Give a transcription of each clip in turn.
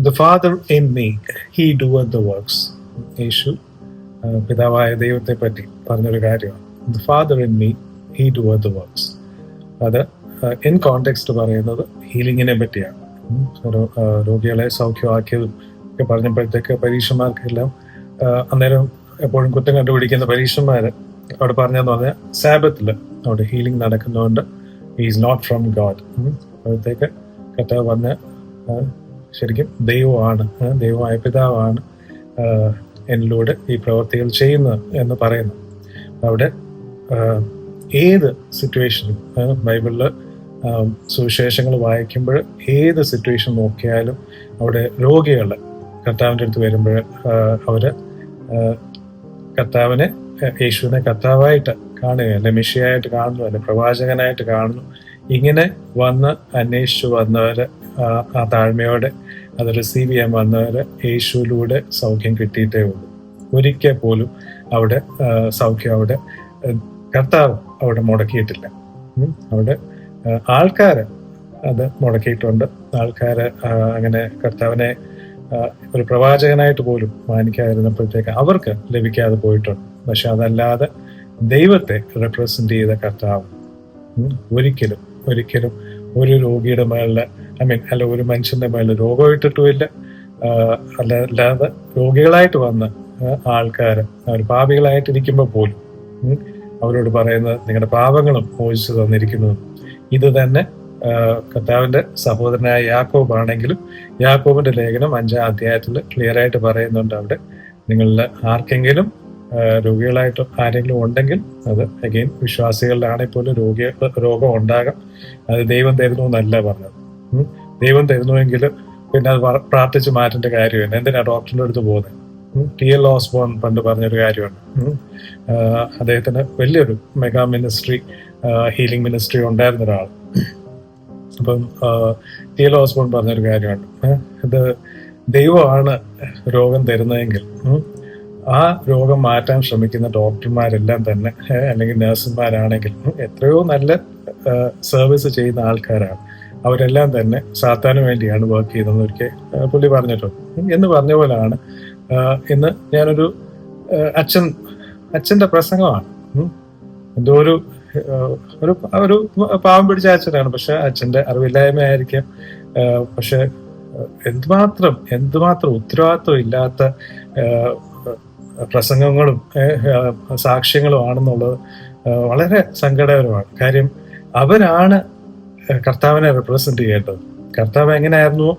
The father in me he do the works യേശു പിതാവായ ദൈവത്തെ പറ്റി പറഞ്ഞൊരു കാര്യമാണ്. The father in me he do the works അത് ഇൻ കോണ്ടെക്സ്റ്റ് പറയുന്നത് ഹീലിങ്ങിനെ പറ്റിയാണ്. രോഗികളെ സൗഖ്യമാക്കിയതും ഒക്കെ പറഞ്ഞപ്പോഴത്തേക്ക് പരീക്ഷമാർക്കെല്ലാം അന്നേരം എപ്പോഴും കുറ്റം കണ്ടുപിടിക്കുന്ന പരീക്ഷന്മാർ അവിടെ പറഞ്ഞതെന്ന് പറഞ്ഞാൽ സാബത്തിൽ അവിടെ ഹീലിംഗ് നടക്കുന്നതുകൊണ്ട് ഈസ് നോട്ട് ഫ്രം ഗാഡ് അപ്പോഴത്തേക്ക് കർത്താവ് പറഞ്ഞ ശരിക്കും ദൈവമാണ് ദൈവമായ പിതാവാണ് എന്നിലൂടെ ഈ പ്രവർത്തികൾ ചെയ്യുന്നത് എന്ന് പറയുന്നു. അവിടെ ഏത് സിറ്റുവേഷനും ബൈബിളിൽ സുവിശേഷങ്ങൾ വായിക്കുമ്പോൾ ഏത് സിറ്റുവേഷൻ നോക്കിയാലും അവിടെ രോഗികൾ കർത്താവിന്റെ അടുത്ത് വരുമ്പോൾ അവർ കർത്താവിനെ യേശുവിനെ കർത്താവായിട്ട് കാണുക അല്ലെ മിഷിയായിട്ട് കാണുന്നു അല്ലെ പ്രവാചകനായിട്ട് കാണുന്നു. ഇങ്ങനെ വന്ന് അന്വേഷിച്ചു വന്നവർ ആ താഴ്മയോടെ അത് റിസീവ് ചെയ്യാൻ വന്നവരെ യേശുവിലൂടെ സൗഖ്യം കിട്ടിയിട്ടേ ഉള്ളൂ. ഒരിക്കൽ പോലും അവിടെ സൗഖ്യം അവിടെ കർത്താവ് അവിടെ മുടക്കിയിട്ടില്ല. അവിടെ ആൾക്കാര് അത് മുടക്കിയിട്ടുണ്ട്. ആൾക്കാര് അങ്ങനെ കർത്താവിനെ ഒരു പ്രവാചകനായിട്ട് പോലും മാനിക്കാതിരുന്നപ്പോഴത്തേക്ക് അവർക്ക് ലഭിക്കാതെ പോയിട്ടുണ്ട്. പക്ഷെ അതല്ലാതെ ദൈവത്തെ റെപ്രസെന്റ് ചെയ്ത കർത്താവ്. ഒരിക്കലും ഒരിക്കലും ഒരു രോഗിയുടെ മേളിൽ ഐ മീൻ അല്ല ഒരു മനുഷ്യന്റെ മേലെ രോഗം ഇട്ടിട്ടുമില്ല അല്ല അല്ലാതെ രോഗികളായിട്ട് വന്ന ആൾക്കാർ അവർ പാപികളായിട്ടിരിക്കുമ്പോൾ പോലും അവരോട് പറയുന്നത് നിങ്ങളുടെ പാപങ്ങളും മോചിച്ചു തന്നിരിക്കുന്നു. ഇത് തന്നെ കർത്താവിന്റെ സഹോദരനായ യാക്കോബ് ആണെങ്കിലും യാക്കോബിന്റെ ലേഖനം അഞ്ചാം അധ്യായത്തിൽ ക്ലിയർ ആയിട്ട് പറയുന്നുണ്ട് അവിടെ. നിങ്ങളിൽ ആർക്കെങ്കിലും രോഗികളായിട്ട് ആരെങ്കിലും ഉണ്ടെങ്കിൽ അത് അഗെയിൻ വിശ്വാസികളിലാണെങ്കിൽ പോലും രോഗി രോഗം ഉണ്ടാകാം. അത് ദൈവം തരുന്നു എന്നല്ല പറഞ്ഞത്. ദൈവം തരുന്നുവെങ്കിൽ പിന്നെ അത് പ്രാർത്ഥിച്ച് മാറ്റേണ്ട കാര്യമില്ല. എന്തിനാണ് ഡോക്ടറിന്റെ അടുത്ത് പോകുന്നത്. ടി. എൽ. ഓസ്ബോൺ പണ്ട് പറഞ്ഞൊരു കാര്യമാണ് അദ്ദേഹത്തിന് വലിയൊരു മെഗാ മിനിസ്ട്രി ഹീലിംഗ് മിനിസ്ട്രി ഉണ്ടായിരുന്ന ഒരാൾ. അപ്പം ടി. എൽ. ഓസ്ബോൺ പറഞ്ഞൊരു കാര്യമാണ് ഇത് ദൈവമാണ് രോഗം തരുന്നതെങ്കിൽ ആ രോഗം മാറ്റാൻ ശ്രമിക്കുന്ന ഡോക്ടർമാരെല്ലാം തന്നെ അല്ലെങ്കിൽ നഴ്സുമാരാണെങ്കിൽ എത്രയോ നല്ല സർവീസ് ചെയ്യുന്ന ആൾക്കാരാണ്. അവരെല്ലാം തന്നെ സാത്താന് വേണ്ടിയാണ് വർക്ക് ചെയ്തതെന്ന് ഒരിക്കൽ പുള്ളി പറഞ്ഞിട്ടുണ്ട്. എന്ന് പറഞ്ഞ പോലെയാണ് ഇന്ന് ഞാനൊരു അച്ഛൻ അച്ഛന്റെ പ്രസംഗമാണ്. എന്തോ ഒരു ഒരു ഒരു പാവം പിടിച്ച അച്ഛനാണ്. പക്ഷെ അച്ഛന്റെ അറിവില്ലായ്മ ആയിരിക്കും പക്ഷെ എന്തുമാത്രം എന്തുമാത്രം ഉത്തരവാദിത്വം ഇല്ലാത്ത പ്രസംഗങ്ങളും സാക്ഷ്യങ്ങളും ആണെന്നുള്ളത് വളരെ സങ്കടകരമാണ്. കാര്യം അവരാണ് കർത്താവിനെ റെപ്രസെന്റ് ചെയ്യേണ്ടത്. കർത്താവ് എങ്ങനെയായിരുന്നു?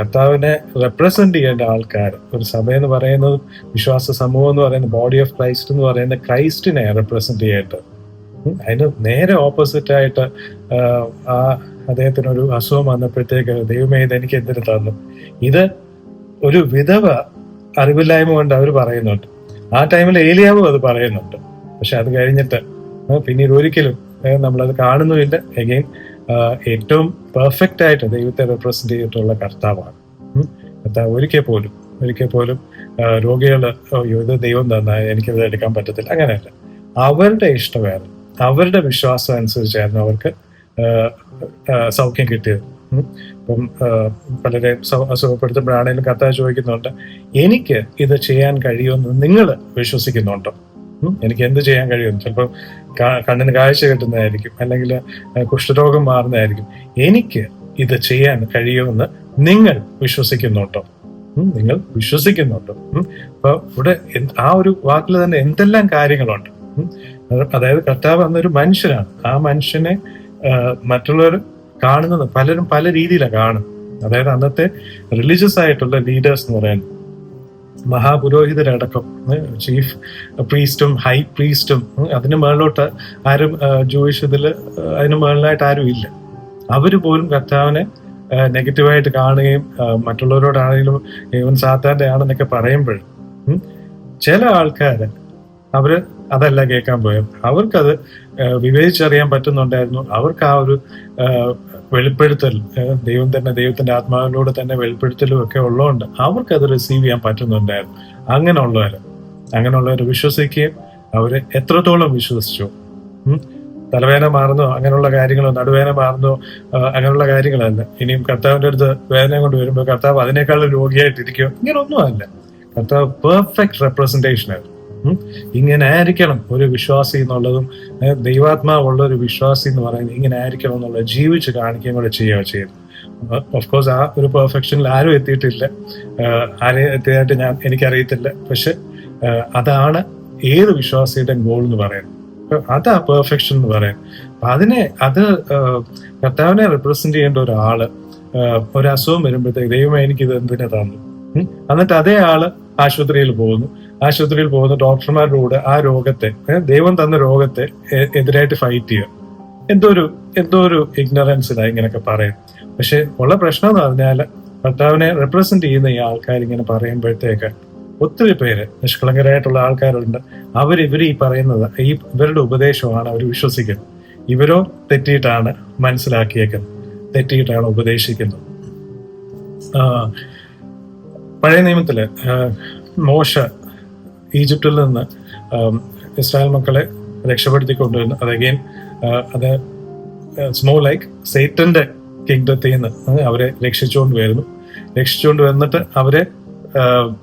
കർത്താവിനെ റെപ്രസെന്റ് ചെയ്യേണ്ട ആൾക്കാർ. ഒരു സഭ എന്ന് പറയുന്നത് വിശ്വാസ സമൂഹം എന്ന് പറയുന്ന ബോഡി ഓഫ് ക്രൈസ്റ്റ് എന്ന് പറയുന്ന ക്രൈസ്റ്റിനെ റെപ്രസെന്റ് ചെയ്യേണ്ടത്. അതിന് നേരെ ഓപ്പോസിറ്റ് ആയിട്ട് ആ, അദ്ദേഹത്തിനൊരു അസുഖം വന്നപ്പോഴത്തേക്ക് ദൈവമേ ഇത് എനിക്ക് എന്തിനു തന്നു? ഇത് ഒരു വിധവ അറിവില്ലായ്മ കൊണ്ട് അവർ പറയുന്നുണ്ട്. ആ ടൈമിൽ ഏലിയാവും അത് പറയുന്നുണ്ട്. പക്ഷെ അത് കഴിഞ്ഞിട്ട് പിന്നീട് ഒരിക്കലും നമ്മളത് കാണുന്നുമില്ല. എഗെയിൻ ഏറ്റവും പെർഫെക്റ്റ് ആയിട്ട് ദൈവത്തെ റെപ്രസെന്റ് ചെയ്തിട്ടുള്ള കർത്താവാണ്. കർത്താവ് ഒരിക്കൽ പോലും ഒരിക്കൽ പോലും രോഗികൾ ഇത് ദൈവം തന്ന എനിക്കത് എടുക്കാൻ പറ്റത്തില്ല അങ്ങനെയല്ല അവരുടെ ഇഷ്ടമായിരുന്നു അവരുടെ വിശ്വാസം അനുസരിച്ചായിരുന്നു അവർക്ക് സൗഖ്യം കിട്ടിയത്. ഇപ്പം പലരെ അസുഖപ്പെടുത്തുമ്പോഴാണെങ്കിലും കർത്താവ് ചോദിക്കുന്നുണ്ട് എനിക്ക് ഇത് ചെയ്യാൻ കഴിയുമെന്ന് നിങ്ങൾ വിശ്വസിക്കുന്നുണ്ടോ. എനിക്ക് എന്ത് ചെയ്യാൻ കഴിയും? ചിലപ്പോൾ കണ്ണിന് കാഴ്ച കിട്ടുന്നതായിരിക്കും. അല്ലെങ്കിൽ കുഷ്ഠരോഗം മാറുന്നതായിരിക്കും. എനിക്ക് ഇത് ചെയ്യാൻ കഴിയുമെന്ന് നിങ്ങൾ വിശ്വസിക്കുന്നുണ്ടോ? നിങ്ങൾ വിശ്വസിക്കുന്നുണ്ടോ. അപ്പൊ ഇവിടെ ആ ഒരു വാക്കിൽ തന്നെ എന്തെല്ലാം കാര്യങ്ങളുണ്ട്? അതായത് കർത്താവ് എന്നൊരു മനുഷ്യനാണ്. ആ മനുഷ്യനെ മറ്റുള്ളവർ കാണുന്നത് പലരും പല രീതിയിലാണ് കാണുന്നത്. അതായത് അന്നത്തെ റിലീജിയസ് ആയിട്ടുള്ള ലീഡേഴ്സ് എന്ന് പറയുന്നത് മഹാപുരോഹിതരടക്കം ചീഫ് പ്രീസ്റ്റും ഹൈ പ്രീസ്റ്റും അതിന് മുകളിലോട്ട് ആരും ജൂയിഷ് ഇതിൽ അതിന് മുകളിലായിട്ട് ആരും ഇല്ല. അവർ പോലും കർത്താവിനെ നെഗറ്റീവായിട്ട് കാണുകയും മറ്റുള്ളവരോടാണെങ്കിലും ഇവൻ സാത്താന്റെ ആണെന്നൊക്കെ പറയുമ്പോൾ ചില ആൾക്കാർ അവർ അതല്ല കേൾക്കാൻ പോയത്. അവർക്കത് വിവേചിച്ചറിയാൻ പറ്റുന്നുണ്ടായിരുന്നു. അവർക്ക് ആ ഒരു വെളിപ്പെടുത്തൽ. ദൈവം തന്നെ ദൈവത്തിന്റെ ആത്മാവിലൂടെ തന്നെ വെളിപ്പെടുത്തലും ഒക്കെ ഉള്ളതുകൊണ്ട് അവർക്ക് അത് റിസീവ് ചെയ്യാൻ പറ്റുന്നുണ്ടായിരുന്നു. അങ്ങനെയുള്ളവര് അങ്ങനെയുള്ളവർ വിശ്വസിക്കുകയും അവർ എത്രത്തോളം വിശ്വസിച്ചു. തലവേന മാറുന്നോ അങ്ങനെയുള്ള കാര്യങ്ങളോ നടുവേദന മാറുന്നോ അങ്ങനെയുള്ള കാര്യങ്ങളല്ല. ഇനിയും കർത്താവിന്റെ അടുത്ത് വേദന കൊണ്ട് വരുമ്പോൾ കർത്താവ് അതിനേക്കാളും ഒന്നും അല്ല കർത്താവ് പെർഫെക്റ്റ് റെപ്രസെന്റേഷൻ ഉം. ഇങ്ങനെ ആയിരിക്കണം ഒരു വിശ്വാസി എന്നുള്ളതും ദൈവാത്മാവുള്ള ഒരു വിശ്വാസി എന്ന് പറയുന്നത് ഇങ്ങനെ ആയിരിക്കണം എന്നുള്ളത് ജീവിച്ച് കാണിക്കുകയും കൂടെ ചെയ്യുക ചെയ്തു ഓഫ്കോഴ്സ് ആ ഒരു പെർഫെക്ഷനിൽ ആരും എത്തിയിട്ടില്ല. ആരെ എത്തിയതായിട്ട് ഞാൻ എനിക്കറിയത്തില്ല. പക്ഷെ അതാണ് ഏത് വിശ്വാസിയുടെ ഗോൾ എന്ന് പറയുന്നത്. അതാ പെർഫെക്ഷൻ എന്ന് പറയാം അപ്പൊ അതിനെ അത് കർത്താവിനെ റെപ്രസെന്റ് ചെയ്യേണ്ട ഒരാൾ ഒരു അസുഖം വരുമ്പോഴത്തേക്ക് ദൈവമേ എനിക്കിത് എന്തിനെ തന്നു. എന്നിട്ട് അതേ ആൾ ആശുപത്രിയിൽ പോകുന്നു. ആശുപത്രിയിൽ പോകുന്ന ഡോക്ടർമാരുടെ കൂടെ ആ രോഗത്തെ ദൈവം തന്ന രോഗത്തെ എതിരായിട്ട് ഫൈറ്റ് ചെയ്യുക. എന്തോ ഒരു എന്തോ ഒരു ഇഗ്നറൻസിലാ ഇങ്ങനെയൊക്കെ പറയും. പക്ഷെ ഉള്ള പ്രശ്നം എന്ന് പറഞ്ഞാൽ ഭർത്താവിനെ റെപ്രസെന്റ് ചെയ്യുന്ന ഈ ആൾക്കാർ ഇങ്ങനെ പറയുമ്പോഴത്തേക്ക് ഒത്തിരി പേര് നിഷ്കളങ്കരായിട്ടുള്ള ആൾക്കാരുണ്ട്. അവർ ഇവർ ഈ പറയുന്നത് ഈ ഇവരുടെ ഉപദേശമാണ് അവർ വിശ്വസിക്കുന്നത്. ഇവരോ തെറ്റിയിട്ടാണ് മനസ്സിലാക്കിയേക്കുന്നത്. തെറ്റിയിട്ടാണ് ഉപദേശിക്കുന്നത്. പഴയ നിയമത്തിൽ മോശ ഈജിപ്തിൽ നിന്ന് ഇസ്രായേൽ മക്കളെ രക്ഷപ്പെടുത്തി കൊണ്ടുവന്നു അത് അഗെയിൻ അത് സ്മോൾ ലൈക്ക് സേറ്റന്റെ കിങ്ഡത്തിൽ നിന്ന് അവരെ രക്ഷിച്ചുകൊണ്ട് വരുന്നു രക്ഷിച്ചുകൊണ്ട് വന്നിട്ട് അവരെ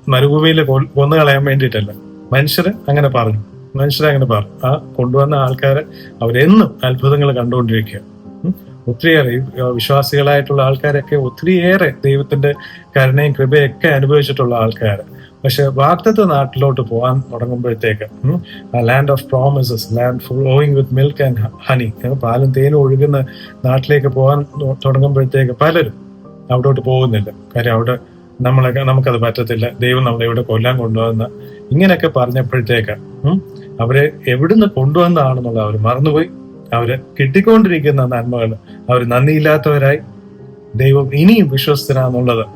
മരുഭൂമിയിൽ കൊന്നു കളയാൻ വേണ്ടിയിട്ടല്ല. മനുഷ്യർ അങ്ങനെ പറഞ്ഞു. മനുഷ്യരെ അങ്ങനെ പറഞ്ഞു. ആ കൊണ്ടുവന്ന ആൾക്കാരെ അവരെന്നും അത്ഭുതങ്ങൾ കണ്ടുകൊണ്ടിരിക്കുക. ഒത്തിരിയേറെ വിശ്വാസികളായിട്ടുള്ള ആൾക്കാരൊക്കെ ഒത്തിരിയേറെ ദൈവത്തിന്റെ കരുണയും കൃപയൊക്കെ അനുഭവിച്ചിട്ടുള്ള ആൾക്കാർ പക്ഷെ വാക്തത്വ നാട്ടിലോട്ട് പോകാൻ തുടങ്ങുമ്പോഴത്തേക്ക് land of promises land flowing with milk and honey പാലും തേനും ഒഴുകുന്ന നാട്ടിലേക്ക് പോകാൻ തുടങ്ങുമ്പോഴത്തേക്ക് പലരും അവിടോട്ട് പോകുന്നില്ല. കാര്യം അവിടെ നമ്മളൊക്കെ നമുക്കത് പറ്റത്തില്ല. ദൈവം നമ്മളെ ഇവിടെ കൊല്ലാൻ കൊണ്ടുവന്ന ഇങ്ങനെയൊക്കെ പറഞ്ഞപ്പോഴത്തേക്ക് അവരെ എവിടുന്ന് കൊണ്ടുവന്നതാണെന്നുള്ള അവർ മറന്നുപോയി. അവർ കിട്ടിക്കൊണ്ടിരിക്കുന്ന നന്മകൾ അവർ നന്ദിയില്ലാത്തവരായി. ദൈവം ഇനിയും വിശ്വസ്തനാന്നുള്ളത്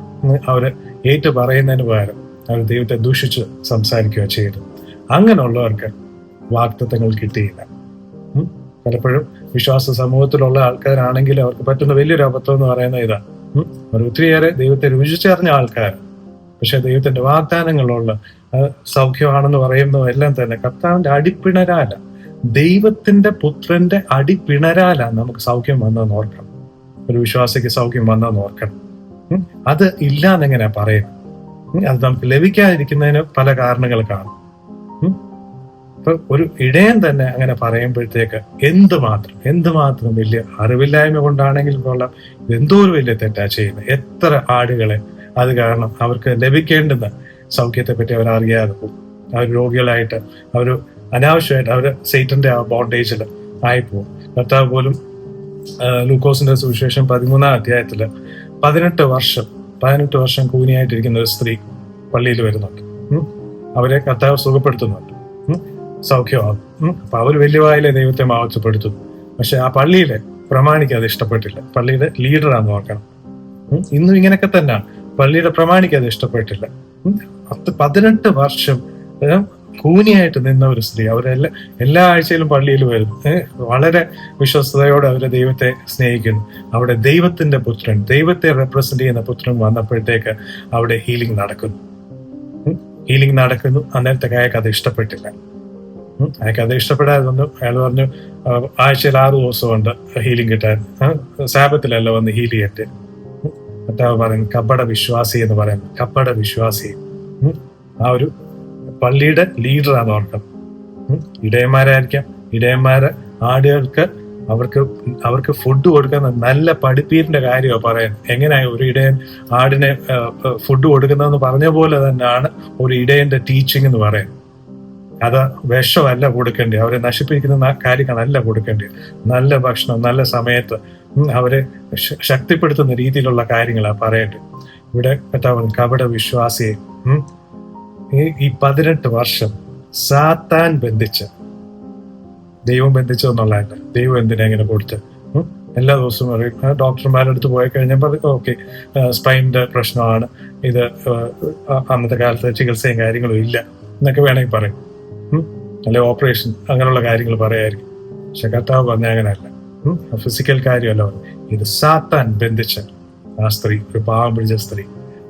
അവർ ഏറ്റു പറയുന്നതിന് പകരം അവർ ദൈവത്തെ ദൂഷിച്ച് സംസാരിക്കുക ചെയ്തു അങ്ങനെയുള്ളവർക്ക് വാക്തത്വങ്ങൾ കിട്ടിയില്ല. പലപ്പോഴും വിശ്വാസ സമൂഹത്തിലുള്ള ആൾക്കാരാണെങ്കിൽ അവർക്ക് പറ്റുന്ന വലിയൊരു അബദ്ധം എന്ന് പറയുന്നത് ഇതാണ്. അവർ ഒത്തിരിയേറെ ദൈവത്തെ രുചിച്ചറിഞ്ഞ ആൾക്കാർ പക്ഷെ ദൈവത്തിന്റെ വാഗ്ദാനങ്ങളുള്ള സൗഖ്യമാണെന്ന് പറയുന്നതും എല്ലാം തന്നെ കർത്താവിന്റെ അടിപ്പിണരാല ദൈവത്തിന്റെ പുത്രന്റെ അടിപ്പിണരാല നമുക്ക് സൗഖ്യം വന്നതെന്ന് ഓർക്കണം ഒരു വിശ്വാസിക്ക് സൗഖ്യം വന്നതെന്ന് ഓർക്കണം. അത് ഇല്ലാന്നെങ്ങനെ പറയുന്നത്. അത് നമുക്ക് ലഭിക്കാതിരിക്കുന്നതിന് പല കാരണങ്ങൾ കാണും. ഇപ്പൊ ഒരു ഇടയൻ തന്നെ അങ്ങനെ പറയുമ്പോഴത്തേക്ക് എന്തുമാത്രം എന്തുമാത്രം വലിയ അറിവില്ലായ്മ കൊണ്ടാണെങ്കിൽ കൊള്ളാം. എന്തോ ഒരു വലിയ തെറ്റാ ചെയ്യുന്നത്. എത്ര ആടുകളെ അത് കാരണം അവർക്ക് ലഭിക്കേണ്ടുന്ന സൗഖ്യത്തെ പറ്റി അവർ അറിയാതെ പോകും. അവർ രോഗികളായിട്ട് അവർ അനാവശ്യമായിട്ട് അവർ സൈറ്റന്റെ ആ ബോണ്ടേജിൽ ആയിപ്പോവും. കർത്താവ് പോലും ലൂക്കോസിന്റെ സുവിശേഷം പതിമൂന്നാം അധ്യായത്തിൽ പതിനെട്ട് വർഷം പതിനെട്ട് വർഷം കൂനിയായിട്ടിരിക്കുന്ന ഒരു സ്ത്രീ പള്ളിയിൽ വരുന്നുണ്ട്. അവരെ കർത്താവ് സുഖപ്പെടുത്തുന്നുണ്ട്. സൗഖ്യമാകും. അപ്പൊ അവർ വലിയ വായിലെ ദൈവത്തെ മാവച്ചപ്പെടുത്തുന്നു പക്ഷെ ആ പള്ളിയിലെ പ്രമാണിക്ക് അത് ഇഷ്ടപ്പെട്ടില്ല. പള്ളിയുടെ ലീഡറാന്ന് നോക്കണം ഇന്നും ഇങ്ങനെയൊക്കെ തന്നെയാണ് പള്ളിയുടെ പ്രമാണിക്ക് അത് ഇഷ്ടപ്പെട്ടില്ല. പത്ത് പതിനെട്ട് വർഷം കൂനിയായിട്ട് നിന്ന ഒരു സ്ത്രീ. അവരെല്ലാ എല്ലാ ആഴ്ചയിലും പള്ളിയിൽ വരുന്നു. വളരെ വിശ്വസ്തയോടെ അവരെ ദൈവത്തെ സ്നേഹിക്കുന്നു. അവിടെ ദൈവത്തിന്റെ പുത്രൻ ദൈവത്തെ റെപ്രസെന്റ് ചെയ്യുന്ന പുത്രൻ വന്നപ്പോഴത്തേക്ക് അവിടെ ഹീലിംഗ് നടക്കുന്നു. ഹീലിംഗ് നടക്കുന്നു. അന്നേരത്തെ അയാൾക്ക് അത് ഇഷ്ടപ്പെട്ടില്ല. അയാൾക്ക് അത് ഇഷ്ടപ്പെടാതെ വന്നു അയാൾ പറഞ്ഞു ആഴ്ചയിൽ ആറ് ദിവസമുണ്ട് ഹീലിംഗ് കിട്ടാൻ. ശാപത്തിലല്ല വന്ന് ഹീൽ ചെയ്യട്ടെ. മറ്റാവ് പറയുന്നു കപ്പട വിശ്വാസി എന്ന് പറയുന്നു. കപ്പട വിശ്വാസി ആ ഒരു പള്ളിയുടെ ലീഡറാണ് ഉം. ഇടയന്മാരായിരിക്കാം. ഇടയന്മാരെ ആടുകൾക്ക് അവർക്ക് അവർക്ക് ഫുഡ് കൊടുക്കുന്ന നല്ല പഠിപ്പീരിന്റെ കാര്യമാണ് പറയാൻ എങ്ങനെയാ ഒരു ഇടയൻ ആടിനെ ഫുഡ് കൊടുക്കുന്നതെന്ന് പറഞ്ഞ പോലെ തന്നെയാണ് ഒരു ഇടയന്റെ ടീച്ചിങ് എന്ന് പറയുന്നത്. അത് വിഷമല്ല കൊടുക്കേണ്ടത് അവരെ നശിപ്പിക്കുന്ന കാര്യങ്ങളല്ല കൊടുക്കേണ്ടത് നല്ല ഭക്ഷണം നല്ല സമയത്ത് അവരെ ശക്തിപ്പെടുത്തുന്ന രീതിയിലുള്ള കാര്യങ്ങളാണ് പറയേണ്ടത്. ഇവിടെ കർത്താവ് കപട വിശ്വാസിയെ ഈ- പതിനെട്ട് വർഷം സാത്താൻ ബന്ധിച്ച്. ദൈവം ബന്ധിച്ചു എന്നുള്ളതല്ല. ദൈവം എന്തിനാ ഇങ്ങനെ കൊടുത്ത്? എല്ലാ ദിവസവും പറയും ആ, ഡോക്ടർമാരുടെ അടുത്ത് പോയി കഴിഞ്ഞപ്പോൾ ഓക്കെ സ്പൈനിന്റെ പ്രശ്നമാണ്. ഇത് അന്നത്തെ കാലത്ത് ചികിത്സയും കാര്യങ്ങളും ഇല്ല. എന്നൊക്കെ വേണമെങ്കിൽ പറയും? അല്ലെ ഓപ്പറേഷൻ അങ്ങനെയുള്ള കാര്യങ്ങൾ പറയായിരിക്കും. പക്ഷെ കർത്താവ് പറഞ്ഞ അങ്ങനെയല്ല. ഫിസിക്കൽ കാര്യമല്ല ഇത് സാത്താൻ ബന്ധിച്ച ആ സ്ത്രീ ഒരു പാവം പിടിച്ച സ്ത്രീ.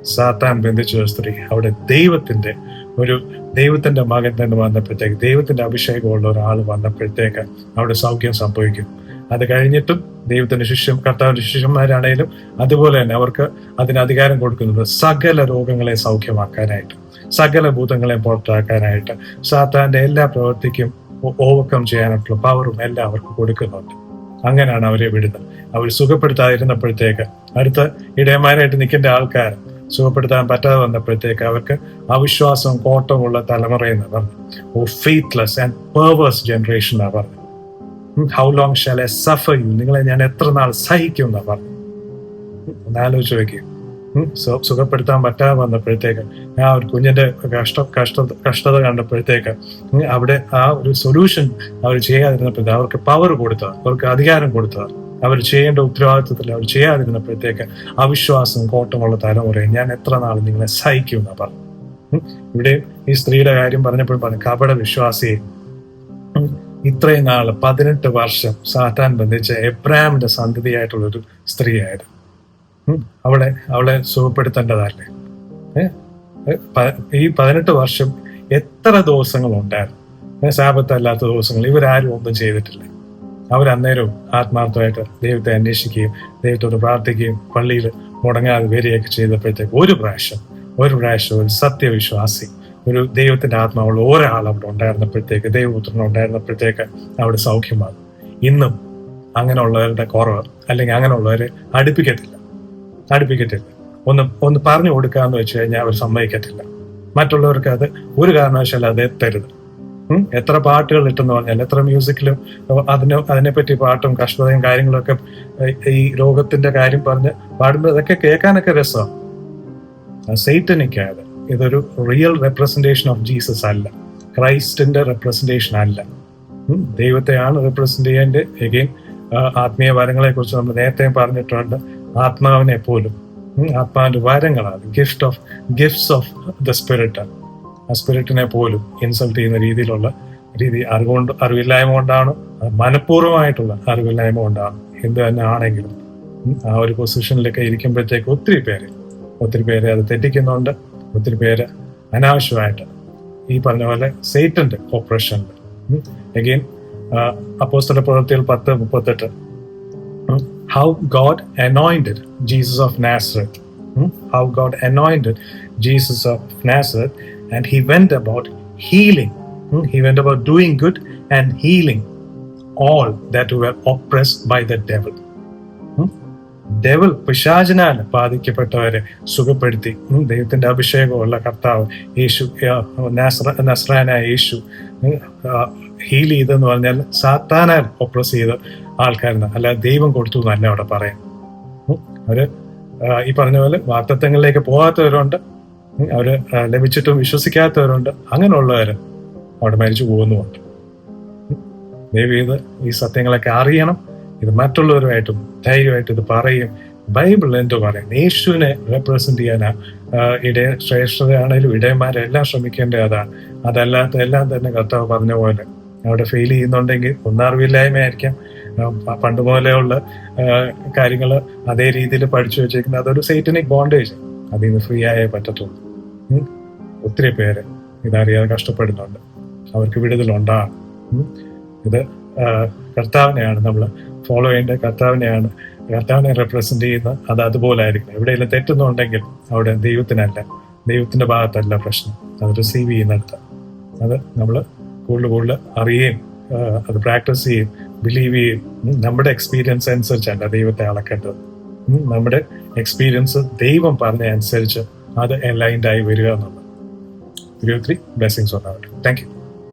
സാത്താൻ ബന്ധിച്ച സ്ത്രീ. അവിടെ ദൈവത്തിന്റെ ഒരു ദൈവത്തിന്റെ മകൻ തന്നെ വന്നപ്പോഴത്തേക്ക് ദൈവത്തിന്റെ അഭിഷേകമുള്ള ഒരാൾ വന്നപ്പോഴത്തേക്ക് അവിടെ സൗഖ്യം സംഭവിക്കും. അത് കഴിഞ്ഞിട്ടും ദൈവത്തിന്റെ ശിഷ്യം കർത്താവിന്റെ ശിഷ്യന്മാരാണേലും അതുപോലെ തന്നെ അവർക്ക് അതിന് അധികാരം കൊടുക്കുന്നത് സകല രോഗങ്ങളെ സൗഖ്യമാക്കാനായിട്ട് സകല ഭൂതങ്ങളെ പുറത്താക്കാനായിട്ട് സാത്താന്റെ എല്ലാ പ്രവൃത്തിക്കും ഓവർകം ചെയ്യാനായിട്ടുള്ള പവറും എല്ലാം അവർക്ക് കൊടുക്കുന്നുണ്ട്. അങ്ങനെയാണ് അവരെ വിടുന്നത്. അവർ സുഖപ്പെടുത്താതിരുന്നപ്പോഴത്തേക്ക് അടുത്ത ഇടയന്മാരായിട്ട് നിൽക്കേണ്ട ആൾക്കാർ സുഖപ്പെടുത്താൻ പറ്റാതെ വന്നപ്പോഴത്തേക്ക് അവർക്ക് അവിശ്വാസവും കോട്ടമുള്ള തലമുറയെന്ന് പറഞ്ഞു. O faithless and perverse generation എന്നാ പറഞ്ഞു. How long shall a suffer you നിങ്ങളെ ഞാൻ എത്ര നാൾ സഹിക്കും എന്നാ പറഞ്ഞു. ഒന്നാലോചിച്ച് ആലോചിച്ച് വെക്കുക സുഖപ്പെടുത്താൻ പറ്റാതെ വന്നപ്പോഴത്തേക്ക് ആ ഒരു കുഞ്ഞിന്റെ കഷ്ട കഷ്ട കഷ്ടത കണ്ടപ്പോഴത്തേക്ക് ഉം, അവിടെ ആ ഒരു സൊല്യൂഷൻ അവർ ചെയ്യാതിരുന്നപ്പോഴത്തേക്ക് അവർക്ക് പവർ കൊടുത്തത് അവർക്ക് അധികാരം കൊടുത്ത അവർ ചെയ്യേണ്ട ഉത്തരവാദിത്വത്തിൽ അവർ ചെയ്യാതിരുന്നപ്പോഴത്തേക്ക് അവിശ്വാസം കോട്ടമുള്ള തലമുറയെ ഞാൻ എത്ര നാൾ നിങ്ങളെ സഹിക്കും എന്നാ പറഞ്ഞു ഇവിടെ ഈ സ്ത്രീയുടെ കാര്യം പറഞ്ഞപ്പോൾ പറഞ്ഞു കപട വിശ്വാസിയെ ഇത്രയും നാൾ പതിനെട്ട് വർഷം സാത്താൻ ബന്ധിച്ച എബ്രാമിന്റെ സന്തതിയായിട്ടുള്ള ഒരു സ്ത്രീയായിരുന്നു അവളെ അവളെ സുഖപ്പെടുത്തേണ്ടതല്ലേ? ഈ പതിനെട്ട് വർഷം എത്ര ഏ, സാപത്തല്ലാത്ത ദിവസങ്ങൾ ഇവരാരും ഒന്നും ചെയ്തിട്ടില്ല. അവരന്നേരവും ആത്മാർത്ഥമായിട്ട് ദൈവത്തെ അന്വേഷിക്കുകയും ദൈവത്തോട് പ്രാർത്ഥിക്കുകയും പള്ളിയിൽ മുടങ്ങാതെ വരികയൊക്കെ ചെയ്തപ്പോഴത്തേക്ക് ഒരു പ്രാവശ്യം ഒരു പ്രാവശ്യം ഒരു സത്യവിശ്വാസി ഒരു ദൈവത്തിന്റെ ആത്മാവുള്ള ഒരാൾ അവിടെ ഉണ്ടായിരുന്നപ്പോഴത്തേക്ക് ദൈവപുത്രൻ ഉണ്ടായിരുന്നപ്പോഴത്തേക്ക് അവിടെ സൗഖ്യമാണ് ഇന്നും അങ്ങനെയുള്ളവരുടെ കുറവ് അല്ലെങ്കിൽ അങ്ങനെയുള്ളവരെ അടുപ്പിക്കത്തില്ല. അടുപ്പിക്കത്തില്ല. ഒന്ന് ഒന്ന് പറഞ്ഞു കൊടുക്കാന്ന് വെച്ച് കഴിഞ്ഞാൽ അവർ സമ്മതിക്കത്തില്ല. മറ്റുള്ളവർക്ക് അത് ഒരു കാരണവശാലും അത് എത്തരുത്? എത്ര പാട്ടുകൾ ഇട്ടെന്ന് പറഞ്ഞാൽ എത്ര മ്യൂസിക്കിലും അതിനെ അതിനെപ്പറ്റി പാട്ടും കഷ്ടതയും കാര്യങ്ങളൊക്കെ ഈ രോഗത്തിന്റെ കാര്യം പറഞ്ഞ് പാടുമ്പോൾ അതൊക്കെ കേൾക്കാനൊക്കെ രസമാണ് സെയ്റ്റനിക്കാതെ ഇതൊരു റിയൽ റെപ്രസെന്റേഷൻ ഓഫ് ജീസസ് അല്ല. ക്രൈസ്റ്റിന്റെ റെപ്രസെന്റേഷൻ അല്ല? ദൈവത്തെയാണ് റെപ്രസെന്റ് ചെയ്യേണ്ടത്. എഗെയിൻ ആത്മീയ വരങ്ങളെ കുറിച്ച് നമ്മൾ നേരത്തെ പറഞ്ഞിട്ടുണ്ട്. ആത്മാവിനെ പോലും? ആത്മാവിന്റെ വരങ്ങളാണ്. Gift of gifts of the spirit ആ സ്പിരിറ്റിനെ പോലും ഇൻസൾട്ട് ചെയ്യുന്ന രീതിയിലുള്ള രീതി അറിവുകൊണ്ട് അറിവില്ലായ്മ കൊണ്ടാണ് മനഃപൂർവമായിട്ടുള്ള അറിവില്ലായ്മ കൊണ്ടാണ്. എന്ത് തന്നെ ആണെങ്കിലും ആ ഒരു പൊസിഷനിലൊക്കെ ഇരിക്കുമ്പോഴത്തേക്ക് ഒത്തിരി പേര് ഒത്തിരി പേര് അത് തെറ്റിക്കുന്നുണ്ട് ഒത്തിരി പേര് അനാവശ്യമായിട്ട് ഈ പറഞ്ഞ പോലെ സേറ്റന്റെ ഓപ്പറേഷൻ അഗെയിൻ അപ്പോസ്തല പ്രവൃത്തികൾ പത്ത് മുപ്പത്തെട്ട്. How God anointed Jesus of Nazareth how God anointed Jesus of Nazareth and he went about healing. He went about doing good and healing all that were oppressed by the devil. Devil പിശാചനാൽ ബാധിക്കപ്പെട്ടവരെ സുഖപ്പെടുത്തി. ഉം, ദൈവത്തിന്റെ അഭിഷേകമുള്ള കർത്താവ് യേശു നസ്രാനായ യേശു heal ചെയ്തെന്ന് പറഞ്ഞാൽ സാത്താനാൽ oppressed ചെയ്ത ആൾക്കാരെന്ന്. അല്ല ദൈവം കൊടുത്തു എന്നല്ല അവിടെ പറയാം. അവർ ഈ പറഞ്ഞ പോലെ വാക്തത്വങ്ങളിലേക്ക് പോകാത്തവരുണ്ട്. അവർ ലഭിച്ചിട്ടും വിശ്വസിക്കാത്തവരുണ്ട്. അങ്ങനെയുള്ളവര് അവിടെ മരിച്ചു പോകുന്നുമുണ്ട്. ദൈവം ഇത് ഈ സത്യങ്ങളൊക്കെ അറിയണം. ഇത് മറ്റുള്ളവരുമായിട്ടും ധൈര്യമായിട്ട് ഇത് പറയും. ബൈബിൾ എന്ത് പറയും? യേശുവിനെ റെപ്രസെന്റ് ചെയ്യാനാ ഇടയ ശ്രേഷ്ഠതയാണേലും ഇടയന്മാരെല്ലാം ശ്രമിക്കേണ്ടത് അതാണ് അതല്ലാത്ത എല്ലാം തന്നെ കർത്താവ് പറഞ്ഞ പോലെ. അവിടെ ഫെയിൽ ചെയ്യുന്നുണ്ടെങ്കിൽ ഒന്നറിവില്ലായ്മയായിരിക്കാം പണ്ട് പോലെയുള്ള കാര്യങ്ങൾ അതേ രീതിയിൽ പഠിച്ചു വെച്ചേക്കുന്നത് അതൊരു സൈറ്റനിക് ബോണ്ടേജ് അതിൽ നിന്ന് ഫ്രീ ആയേ പറ്റത്തുള്ളൂ. ഒത്തിരി പേര് ഇതറിയാതെ കഷ്ടപ്പെടുന്നുണ്ട്. അവർക്ക് വിടുതലുണ്ടാകും. ഇത് കർത്താവിനെയാണ് നമ്മൾ ഫോളോ ചെയ്യേണ്ട കർത്താവിനെയാണ് കർത്താവിനെ റെപ്രസെന്റ് ചെയ്യുന്ന അത് അതുപോലെ ആയിരിക്കണം എവിടെയെങ്കിലും തെറ്റുന്നുണ്ടെങ്കിൽ അവിടെ ദൈവത്തിനല്ല. ദൈവത്തിന്റെ ഭാഗത്തല്ല പ്രശ്നം. അത് റിസീവ് ചെയ്യുന്നിടത്ത്. അത് നമ്മൾ കൂടുതൽ കൂടുതൽ അറിയുകയും അത് പ്രാക്ടീസ് ചെയ്യും ബിലീവ് ചെയ്യും നമ്മുടെ എക്സ്പീരിയൻസ് അനുസരിച്ചല്ല ദൈവത്തെ അളക്കേണ്ടത്. നമ്മുടെ എക്സ്പീരിയൻസ് ദൈവം പറഞ്ഞ അനുസരിച്ച് അത് അലൈൻഡ് ആയി വരിക എന്നുള്ളത്. ഒത്തിരി ബ്ലെസ്സിങ്സ് ഉണ്ടാവട്ടെ. Thank you